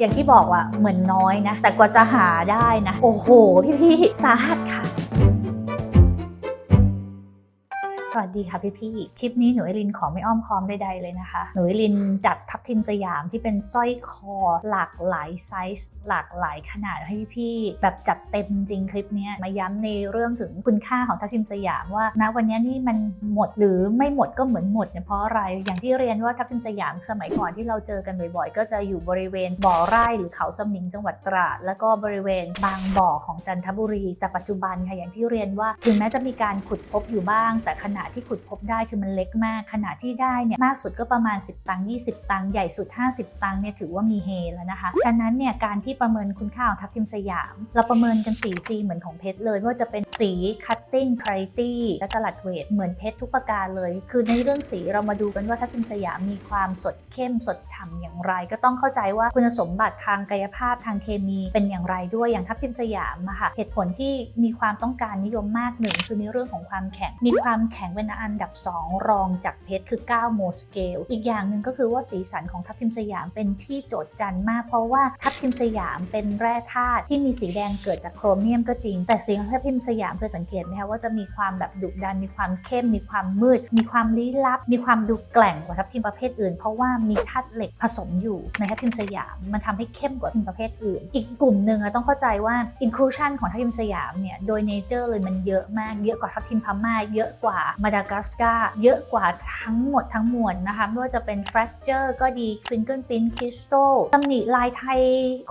อย่างที่บอกว่าเหมือนน้อยนะ แต่กว่าจะหาได้นะ โอ้โห พี่ๆ สาหัสค่ะ สวัสดีค่ะพี่ๆคลิปนี้หนูเอลินขอไม่อ้อมค้อมใดๆเลยนะคะ หนูเอลินจัดทับทิมสยามที่เป็นสร้อยคอหลากหลายไซส์หลากหลายขนาดให้พี่ๆแบบจัดเต็มจริงคลิปนี้มาย้ำในเรื่องถึงคุณค่าของทับทิมสยามว่าณวันนี้นี่มันหมดหรือไม่หมดก็เหมือนหมดเนี่ยเพราะอะไรอย่างที่เรียนว่าทับทิมสยามสมัยก่อนที่เราเจอกันบ่อยๆ ก็จะอยู่บริเวณบ่อไร่หรือเขาสมิงจังหวัดตราดแล้วก็บริเวณบางบ่อของจันทบุรี แต่ปัจจุบันค่ะอย่างที่เรียนว่า ถึงแม้จะมีการขุดพบอยู่บ้าง แต่ขนาดที่ขุดพบได้คือมันเล็กมาก ขนาดที่ได้เนี่ยมากสุดก็ประมาณ 10 ตังค์20 ตังค์ใหญ่สุด 50 ตังค์เนี่ยถือว่ามีเฮแล้วนะคะ ฉะนั้นเนี่ยการที่ประเมินคุณค่าของทับทิมสยาม เราประเมินกันสีซีเหมือนของเพชรเลยว่าจะเป็นสีคัตติ้งค a ตี้และตลัดเวทเหมือนเพชรทุกประการเลย คือในเรื่องสีเรามาดูกันว่าทับทิมสยามมีความสดเข้มสดฉ่ำอย่างไร ก็ต้องเข้าใจว่าคุณสมบัติทางกายภาพทางเคมีเป็นอย่างไรด้วยอย่างทับทิมสยามอะค่ะเหตุผลที่มีความต้องการนิยมมากหนึ่งคือในเรื่องของความแข็งมีความแข็งเป็นอันดับ 2 รองจากเพชรคือ 9 โมสเกล อีกอย่างหนึ่งก็คือว่าสีสันของทับทิมสยามเป็นที่โจดจันมาก เพราะว่าทับทิมสยามเป็นแร่ธาตุที่มีสีแดงเกิดจากโครเมียมก็จริง แต่สีของทับทิมสยามเคยสังเกตไหมคะว่าจะมีความแบบดุดัน มีความเข้ม มีความมืด มีความลี้ลับ มีความดูแกล่งกว่าทับทิมประเภทอื่น เพราะว่ามีธาตุเหล็กผสมอยู่ในทับทิมสยาม มันทำให้เข้มกว่าทับทิมประเภทอื่น อีกกลุ่มหนึ่งต้องเข้าใจว่า inclusion ของทับทิมสยามเนี่ยโดยเนเจอร์เลยมันเยอะมาก เยอะกว่าทับทิมพม่า เยอะกว่ามาดากัสการ์เยอะกว่าทั้งหมดทั้งมวลนะคะไม่ว่าจะเป็น fracture ก็ดี fingerprint crystal ตำหนิลายไทย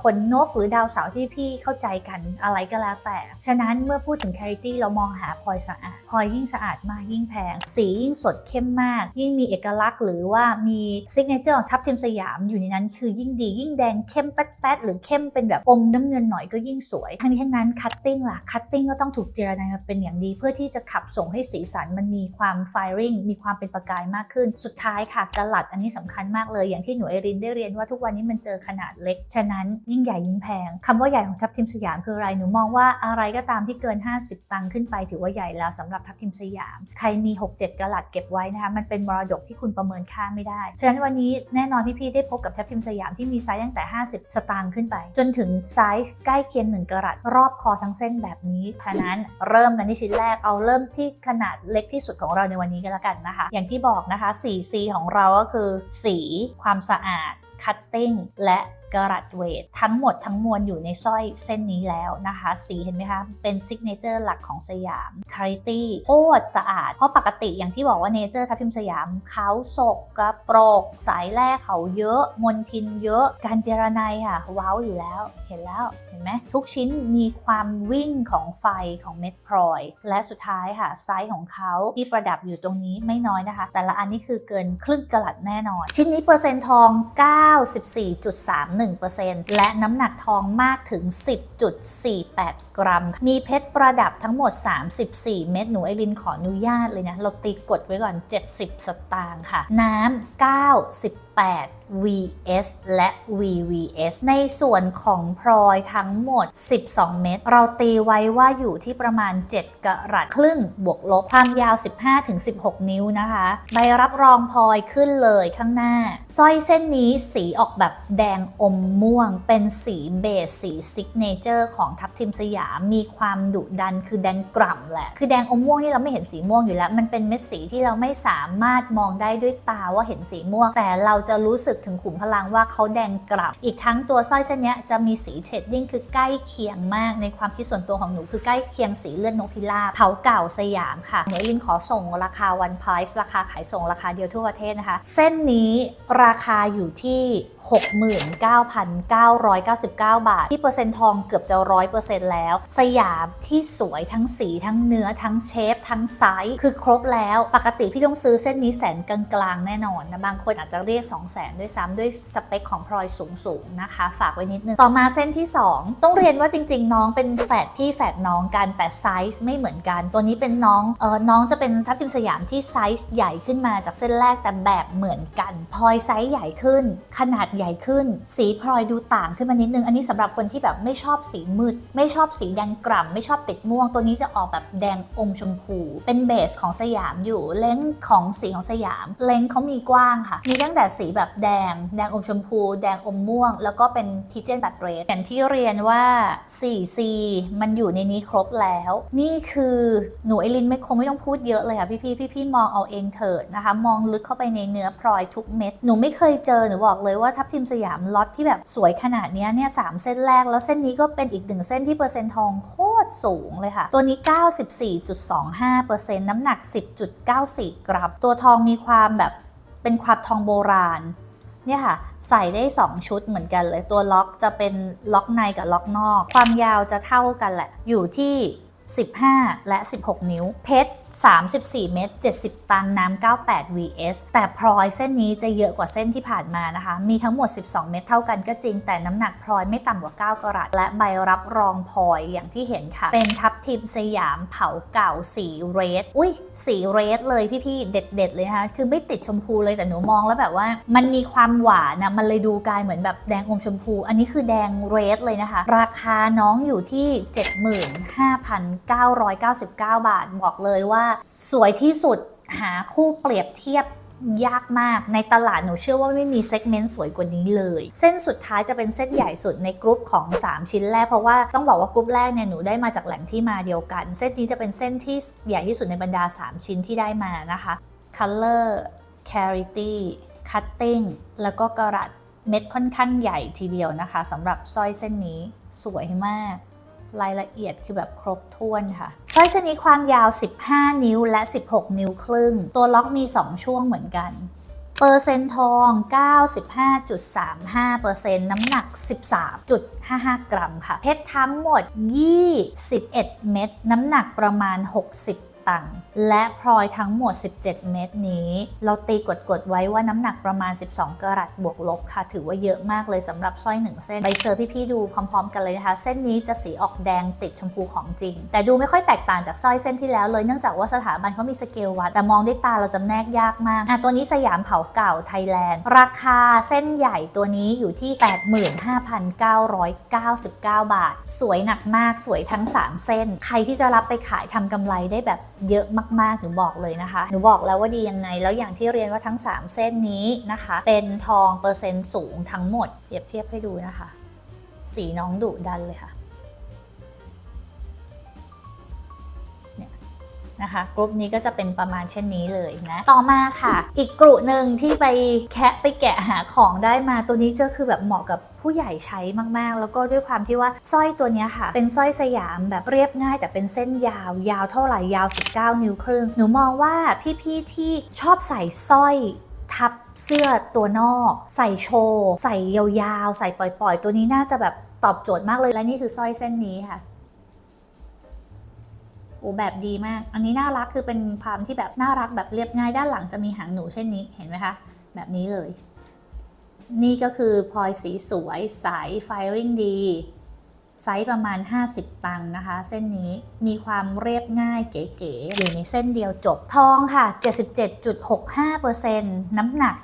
ขนนกหรือดาวเสาที่พี่เข้าใจกันอะไรก็แล้วแต่ ฉะนั้นเมื่อพูดถึง clarity เรามองหาพลอยสะอาดพลอยยิ่งสะอาดมากยิ่งแพง สียิ่งสดเข้มมาก ยิ่งมีเอกลักษณ์หรือว่ามี signature ของทับทิมสยามอยู่ในนั้นคือยิ่งดี ยิ่งแดงเข้มแป๊ดๆหรือเข้มเป็นแบบอมน้ำเงินหน่อยก็ยิ่งสวย ทั้งนี้ทั้งนั้น cutting ล่ะ cutting ก็ต้องถูกเจรนายมาเป็นอย่างดี เพื่อที่จะขับส่งให้สีสันมันมีีความ firing มีความเป็นประกายมากขึ้น สุดท้ายค่ะกระหลัดอันนี้สำคัญมากเลย อย่างที่หนูเอรินได้เรียนว่าทุกวันนี้มันเจอขนาดเล็ก ฉะนั้นยิ่งใหญ่ยิ่งแพงคำว่าใหญ่ของทับทิมสยามคืออะไรหนูมองว่าอะไรก็ตามที่เกิน 50 ตังค์ขึ้นไปถือว่าใหญ่แล้วสำหรับทับทิมสยาม ใครมี 6-7กะลัดเก็บไว้นะคะมันเป็นมรดกที่คุณประเมินค่าไม่ได้ ฉะนั้นวันนี้แน่นอนที่พี่ได้พบกับทับทิมสยามที่มีไซส์ตั้งแต่ 50 สตางค์ขึ้นไป จนถึงไซส์ใกล้เคียง1กะรัตรอบคอทั้งเส้นแบบนี้ ฉะนั้นเริ่มกันที่ชิ้นแรกเอาเริ่มที่ขนาดเล็กที่สุดของเราในวันนี้กันแล้วกันนะคะ อย่างที่บอกนะคะ 4C ของเราก็คือ สี ความสะอาด คัตติ้ง และ กรัตเวททั้งหมดทั้งมวลอยู่ในสร้อยเส้นนี้แล้วนะคะ สีเห็นไหมคะ เป็นซิกเนเจอร์หลักของสยามคาริตี้โคตรสะอาด เพราะปกติอย่างที่บอกว่าเนเจอร์ทับทิมสยามเขาสกกระโปรก สายแร่เขาเยอะ มนทินเยอะ การเจรไนค่ะ ว้าวอยู่แล้ว เห็นแล้วเห็นไหมทุกชิ้นมีความวิ่งของไฟของเม็ดพลอย และสุดท้ายค่ะไซส์ของเขาที่ประดับอยู่ตรงนี้ไม่น้อยนะคะ แต่ละอันนี้คือเกินครึ่งกะลัดแน่นอน ชิ้นนี้เปอร์เซ็นต์ทอง 94.31และน้ำหนักทองมากถึง 10.48 กรัม มีเพชรประดับทั้งหมด 34 เม็ดหนูไอรินขออนุญาตเลยนะ เราตีกดไว้ก่อน 70 สตางค์ค่ะ น้ำ 8 VS และ VVS ในส่วนของพลอยทั้งหมด 12 เม็ดเราตีไว้ว่าอยู่ที่ประมาณ 7กะรัตครึ่งบวกลบความยาว 15-16 นิ้วนะคะใบรับรองพลอยขึ้นเลยข้างหน้าสร้อยเส้นนี้สีออกแบบแดงอมม่วง เป็นสีเบสสีซิกเนเจอร์ของทับทิมสยามมีความดุดันคือแดงกล่ำแหละ คือแดงอมม่วงนี่เราไม่เห็นสีม่วงอยู่แล้ว มันเป็นเม็ดสีที่เราไม่สามารถมองได้ด้วยตาว่าเห็นสีม่วงแต่เราจะรู้สึกถึงขุมพลังว่าเขาแดงกลับ อีกทั้งตัวสร้อยเส้นนี้จะมีสีเฉดดิ้งคือใกล้เคียงมาก ในความคิดส่วนตัวของหนูคือใกล้เคียงสีเลือดนกพิราบเผาเก่าสยามค่ะหนูลินขอส่งราคาวันไพรส์ราคาขายส่งราคาเดียวทั่วประเทศนะคะ เส้นนี้ราคาอยู่ที่69,999 บาท ที่เปอร์เซ็นต์ทองเกือบจะร้อยเปอร์เซ็นต์แล้ว สยามที่สวยทั้งสีทั้งเนื้อทั้งเชฟ ทั้งไซส์ คือครบแล้ว ปกติพี่ต้องซื้อเส้นนี้แสนกลางๆ แน่นอนนะ บางคนอาจจะเรียก 2 0 0 0 0 0ด้วยซ้ำด้วยสเปคของพลอยสูงๆ นะคะ ฝากไว้นิดนึง ต่อมาเส้นที่ 2 ต้องเรียนว่าจริง ๆ น้องเป็นแฝดพี่แฝดน้องกันแต่ไซส์ไม่เหมือนกัน ตัวนี้เป็นน้องเออน้องจะเป็นทับทิมสยามที่ไซส์ใหญ่ขึ้นมาจากเส้นแรกแต่แบบเหมือนกันพลอยไซส์ใหญ่ขึ้นขนาดใหญ่ขึ้น สีพลอยดูต่างขึ้นมานิดนึง อันนี้สำหรับคนที่แบบไม่ชอบสีมืด ไม่ชอบสีแดงกล่ำไม่ชอบติดม่วง ตัวนี้จะออกแบบแดงอมชมพู เป็นเบสของสยามอยู่ เลนส์ของสีของสยาม เลนส์เขามีกว้างค่ะ มีตั้งแต่สีแบบแดง แดงอมชมพู แดงอมม่วง แล้วก็เป็นพิเจนบัตเรสอย่างที่เรียนว่า 4C มันอยู่ในนี้ครบแล้ว นี่คือหนูไอรินไม่คงไม่ต้องพูดเยอะเลยค่ะพี่พี่พี่พี่ๆมองเอาเองเถิดนะคะ มองลึกเข้าไปในเนื้อพลอยทุกเม็ด หนูไม่เคยเจอหนูบอกเลยว่าทับทิมสยามล็อตที่แบบสวยขนาดนี้เนี่ยสามเส้นแรก แล้วเส้นนี้ก็เป็นอีกหนึ่งเส้นที่เปอร์เซ็นต์ทองโคตรสูงเลยค่ะ ตัวนี้ 94.25%น้ำหนัก 10.94 กรัม ตัวทองมีความแบบเป็นความทองโบราณเนี่ยค่ะใส่ได้ 2 ชุดเหมือนกันเลย ตัวล็อกจะเป็นล็อกในกับล็อกนอก ความยาวจะเท่ากันแหละ อยู่ที่ 15 และ 16 นิ้ว เพชร 34 เมตร 70 ตันน้ำ98 vs แต่พลอยเส้นนี้จะเยอะกว่าเส้นที่ผ่านมานะคะ มีทั้งหมด 12 เม็ดเท่ากันก็จริง แต่น้ำหนักพลอยไม่ต่ำกว่า 9 กรัตและใบรับรองพลอยอย่างที่เห็นค่ะ เป็นทับทิมสยามเผาเก่าสีเรด อุ้ยสีเรดเลยพี่ๆ เด็ด ๆ เลยนะคะ คือไม่ติดชมพูเลยแต่หนูมองแล้วแบบว่า มันมีความหวานนะมันเลยดูกลายเหมือนแบบแดงอมชมพู อันนี้คือแดงเรดเลยนะคะ ราคาน้องอยู่ที่ 75,999 บาท บอกเลยว่าว่าสวยที่สุดหาคู่เปรียบเทียบยากมากในตลาดหนูเชื่อว่าไม่มีเซกเมนต์สวยกว่านี้เลย เส้นสุดท้ายจะเป็นเส้นใหญ่สุดในกรุ๊ปของ 3 ชิ้นแรก เพราะว่าต้องบอกว่ากรุ๊ปแรกเนี่ยหนูได้มาจากแหล่งที่มาเดียวกัน เส้นนี้จะเป็นเส้นที่ใหญ่ที่สุดในบรรดา 3 ชิ้นที่ได้มานะคะ Color Clarity Cutting แล้วก็กระดัดเม็ดค่อนข้างใหญ่ทีเดียวนะคะสำหรับสร้อยเส้นนี้สวยมาก รายละเอียดคือแบบครบถ้วนค่ะสร้อยเส้นนี้ความยาว 15 นิ้วและ 16 นิ้วครึ่ง ตัวล็อกมี 2 ช่วงเหมือนกันเปอร์เซ็นต์ทอง 95.35%น้ำหนัก 13.55 กรัมค่ะ เพชรทั้งหมด 21 เม็ด น้ำหนักประมาณ 60 ตังค์และพลอยทั้งหมด 17 เม็ดนี้ เราตีกดๆไว้ว่าน้ำหนักประมาณ 12 กรัตบวกลบค่ะ ถือว่าเยอะมากเลยสำหรับสร้อยหนึ่งเส้นใบเซอร์พี่ๆดูพร้อมๆ กันเลยนะคะ เส้นนี้จะสีออกแดงติดชมพูของจริง แต่ดูไม่ค่อยแตกต่างจากสร้อยเส้นที่แล้วเลยเนื่องจากว่าสถาบันเขามีสเกลวัดแต่มองด้วยตาเราจำแนกยากมากอะตัวนี้สยามเผาเก่าไทยแลนด์ ราคาเส้นใหญ่ตัวนี้อยู่ที่ 85,999 บาท สวยหนักมากสวยทั้ง 3 เส้น ใครที่จะรับไปขายทำกำไรได้แบบ เยอะมากๆหนูบอกเลยนะคะ หนูบอกแล้วว่าดียังไง แล้วอย่างที่เรียนว่าทั้ง 3 เส้นนี้นะคะ เป็นทองเปอร์เซ็นต์สูงทั้งหมดเปรียบเทียบให้ดูนะคะ สีน้องดุดันเลยค่ะ นะคะกลุ่มนี้ก็จะเป็นประมาณเช่นนี้เลยนะ ต่อมาค่ะ อีกกลุ่มหนึ่งที่ไปแคะไปแกะหาของได้มาตัวนี้ก็คือแบบเหมาะกับผู้ใหญ่ใช้มากๆ แล้วก็ด้วยความที่ว่าสร้อยตัวนี้ค่ะ เป็นสร้อยสยามแบบเรียบง่าย แต่เป็นเส้นยาวยาวเท่าไหร่ยาว 19 นิ้วครึ่งหนูมองว่าพี่ๆที่ชอบใส่สร้อยทับเสื้อตัวนอก ใส่โชว์ ใส่ยาวๆ ใส่ปล่อยๆ ตัวนี้น่าจะแบบตอบโจทย์มากเลยและนี่คือสร้อยเส้นนี้ค่ะ อ้แบบดีมาก อันนี้น่ารักคือเป็นความที่แบบน่ารักแบบเรียบง่ายด้านหลังจะมีหางหนูเช่นนี้เห็นไหมคะ แบบนี้เลย นี่ก็คือพลอยสีสวยใสไฟริงดี ไซส์ประมาณ 50 ตังค์นะคะ เส้นนี้มีความเรียบง่ายเก๋ๆอยู่ในเส้นเดียวจบทองค่ะ 77.65%น้ำหนัก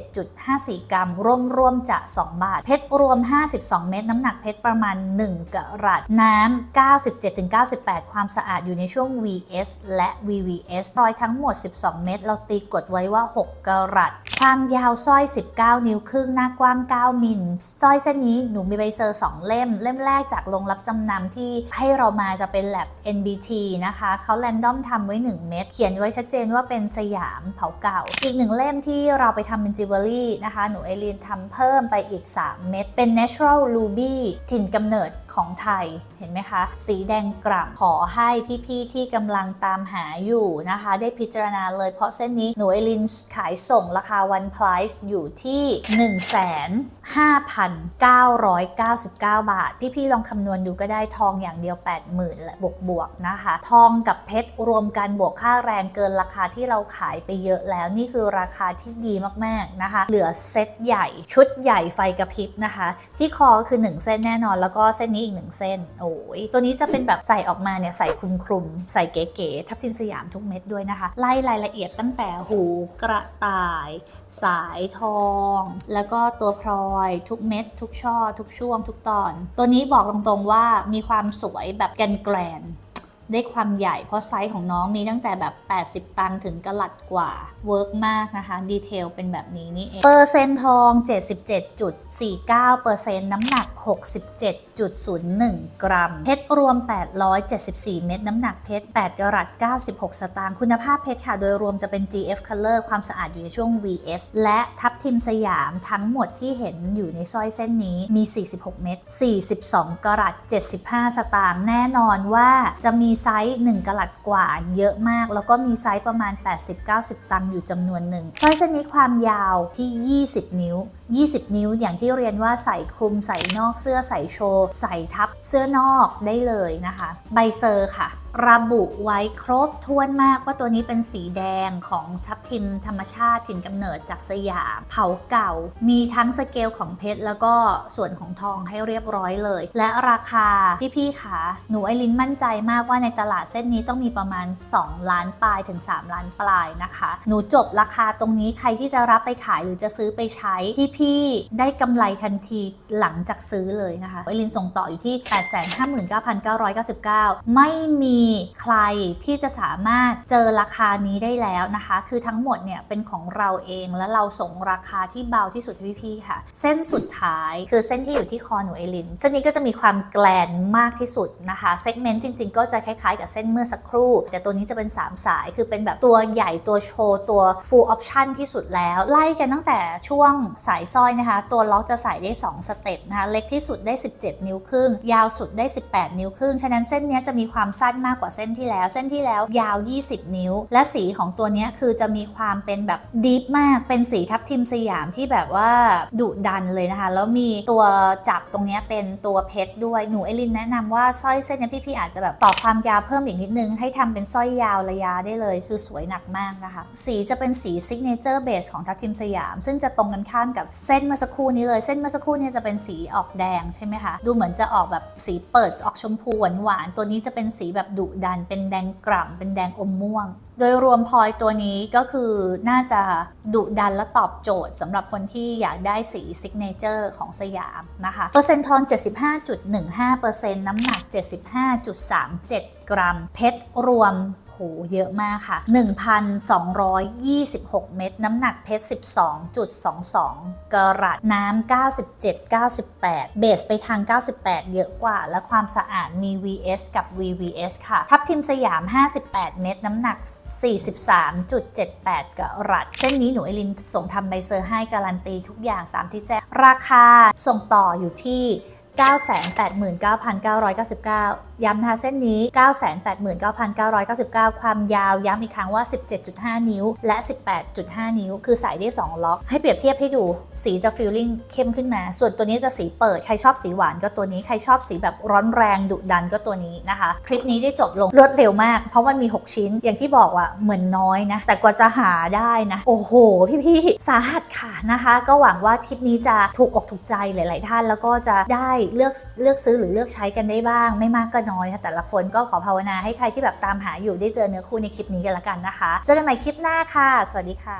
27.54 กรัม ร่วมรวมๆจะ 2 บาท เพชรรวม 52 เม็ดน้ำหนักเพชรประมาณ 1กรัตน้ำ 97-98 ความสะอาดอยู่ในช่วง VS และ VVS รอยทั้งหมด 12 เม็ดเราตีกดไว้ว่า 6กรัตความยาวสร้อย 19 นิ้วครึ่งหน้ากว้าง 9 มิลสร้อยเส้นนี้หนูมีใบเซอร์ 2 เล่มเล่มแรกจากโรงรับจำนำที่ให้เรามาจะเป็นแ a บ NBT นะคะเขาแรนดอมทำไว้ 1 เม็ดเขียนไว้ชัดเจนว่าเป็นสยามเผาเก่า อีกหนึ่งเล่มที่เราไปทำเป็นจิวเวลรี่นะคะ หนูเอลีนทำเพิ่มไปอีก 3 เม็ดเป็น Natural Ruby ถิ่นกำเนิดของไทยเห็นไหมคะ สีแดงกล่ำขอให้พี่ๆที่กำลังตามหาอยู่นะคะ ได้พิจารณาเลยเพราะเส้นนี้หนูเอลินขายส่งราคา one price อยู่ที่ 15,999 บาท พี่ๆลองคำนวณดูก็ได้ทองอย่างเดียว 80,000และบวกๆนะคะ ทองกับเพชรรวมกันบวกค่าแรงเกินราคาที่เราขายไปเยอะแล้วนี่คือราคาที่ดีมากๆนะคะ เหลือเซตใหญ่ชุดใหญ่ไฟกระพริบนะคะ ที่คอคือ 1 เส้นแน่นอน แล้วก็เส้นนี้อีก 1 เส้น โอ้ยตัวนี้จะเป็นแบบใส่ออกมาเนี่ยใส่คลุมคลุมๆใส่เก๋ๆทับทิมสยามทุกเม็ดด้วยนะคะ ไล่รายละเอียดตั้งแต่หูกระต่าย สายทอง แล้วก็ตัวพลอย ทุกเม็ด ทุกช่อ ทุกช่วง ทุกตอนตัวนี้บอกตรงๆว่ามีความสวยแบบแกนแกรน ได้ความใหญ่เพราะไซส์ของน้องมีตั้งแต่แบบ 80 ตังถึงกะลัดกว่าเวิร์กมากนะคะ ดีเทลเป็นแบบนี้นี่เอง เปอร์เซ็นต์ทอง 77.49%น้ำหนัก 67.01 กรัม เพชรรวม 874 เม็ดน้ำหนักเพชร 8กรัต96 สตางค์คุณภาพเพชรค่ะ โดยรวมจะเป็น GF Color ความสะอาดอยู่ในช่วง VS และทับทิมสยามทั้งหมดที่เห็นอยู่ในสร้อยเส้นนี้มี 46 เม็ด42กรัต75 สตางค์แน่นอนว่าจะมีไซส์ 1กลัดกว่าเยอะมาก แล้วก็มีไซส์ประมาณ 80-90 ตังค์อยู่จำนวนหนึ่งสร้อยเส้นนี้ความยาวที่ 20 นิ้ว 20 นิ้วอย่างที่เรียนว่าใส่คลุมใส่นอกเสื้อใส่โชว์ ใส่ทับเสื้อนอกได้เลยนะคะ ใบเซอร์ค่ะ ระบุไว้ครบถ้วนมากว่าตัวนี้เป็นสีแดงของทับทิมธรรมชาติถิ่นกำเนิดจากสยาม เผาเก่า มีทั้งสเกลของเพชรแล้วก็ส่วนของทองให้เรียบร้อยเลย และราคาพี่ๆค่ะหนูไอรินมั่นใจมากว่าในตลาดเส้นนี้ต้องมีประมาณ 2 ล้านปลายถึง 3 ล้านปลายนะคะ หนูจบราคาตรงนี้ใครที่จะรับไปขายหรือจะซื้อไปใช้พี่พี่ได้กำไรทันทีหลังจากซื้อเลยนะคะไอรินส่งต่ออยู่ที่ 859,999 ไม่มีใครที่จะสามารถเจอราคานี้ได้แล้วนะคะ คือทั้งหมดเนี่ยเป็นของเราเองและเราส่งราคาที่เบาที่สุดให้พี่ๆค่ะ เส้นสุดท้ายคือเส้นที่อยู่ที่คอหนูไอรินเส้นนี้ก็จะมีความแกลนมากที่สุดนะคะเซกเมนต์จริง ๆ ก็จะคล้ายๆกับเส้นเมื่อสักครู่ แต่ตัวนี้จะเป็น 3 สายคือเป็นแบบตัวใหญ่ตัวโชว์ตัว full option ที่สุดแล้ว ไล่กันตั้งแต่ช่วงสายสร้อยนะคะ ตัวล็อกจะใส่ได้ 2 สเต็ปนะคะ เล็กที่สุดได้ 17 นิ้วครึ่ง ยาวสุดได้ 18 นิ้วครึ่ง ฉะนั้นเส้นนี้จะมีความสั้นมากกว่าเส้นที่แล้ว เส้นที่แล้วยาว 20 นิ้ว และสีของตัวนี้คือจะมีความเป็นแบบดีฟมาก เป็นสีทับทิมสยามที่แบบว่าดุดันเลยนะคะ แล้วมีตัวจับตรงนี้เป็นตัวเพชรด้วย หนูไอรินแนะนำว่าสร้อยเส้นนี้พี่ๆอาจจะแบบต่อความยาวเพิ่มอีกนิดนึง ให้ทำเป็นสร้อยยาวระยะได้เลย คือสวยหนักมากนะคะ สีจะเป็นสีซิกเนเจอร์เบสของทับทิมสยาม ซึ่งจะตรงกันข้ามกับเส้นเมื่อสักครู่นี้เลยเส้นเมื่อสักครู่นี่ยจะเป็นสีออกแดงใช่ไหมคะดูเหมือนจะออกแบบสีเปิดออกชมพูหวานๆตัวนี้จะเป็นสีแบบดุดัน เป็นแดงกล่ำเป็นแดงอมม่วง โดยรวมพลอยตัวนี้ก็คือน่าจะดุดันและตอบโจทย์สำหรับคนที่อยากได้สีซิกเนเจอร์ของสยามนะคะเปอร์เซ็นต์ทอง 75.15%น้ำหนัก 75.37 กรัม เพชรรวม หเยอะมากค่ะ 1,226 เม็ดน้ำหนักเพชร 12.22 กรัตน้ำ97 98 เบสไปทาง 98 เยอะกว่า และความสะอาดมี VS กับ VVS ค่ะ ทับทิมสยาม 58 เม็ดน้ำหนัก 43.78 กรัตเส้นนี้หนูไอรินส่งทำใบเซอร์ให้การันตีทุกอย่างตามที่แจ้งราคาส่งต่ออยู่ที่ 989,999 ย้ำนะคะเส้นนี้ 989,999 ความยาวย้ำอีกครั้งว่า 17.5 นิ้ว และ 18.5 นิ้ว คือใส่ได้ 2 ล็อก ให้เปรียบเทียบให้ดู สีจะฟิลลิ่งเข้มขึ้นมา ส่วนตัวนี้จะสีเปิด ใครชอบสีหวานก็ตัวนี้ ใครชอบสีแบบร้อนแรงดุดันก็ตัวนี้นะคะ คลิปนี้ได้จบลงรวดเร็วมาก เพราะมันมี 6 ชิ้น อย่างที่บอกว่าเหมือนน้อยนะ แต่กว่าจะหาได้นะ โอ้โห พี่ๆ สาหัสค่ะนะคะ ก็หวังว่าคลิปนี้จะถูกอกถูกใจหลาย ๆ ท่าน แล้วก็จะได้เลือกเลือกซื้อหรือเลือกใช้กันได้บ้าง ไม่มากก็น้อยค่ะแต่ละคนก็ขอภาวนาให้ใครที่แบบตามหาอยู่ได้เจอเนื้อคู่ในคลิปนี้กันละกันนะคะ เจอกันใหม่คลิปหน้าค่ะ สวัสดีค่ะ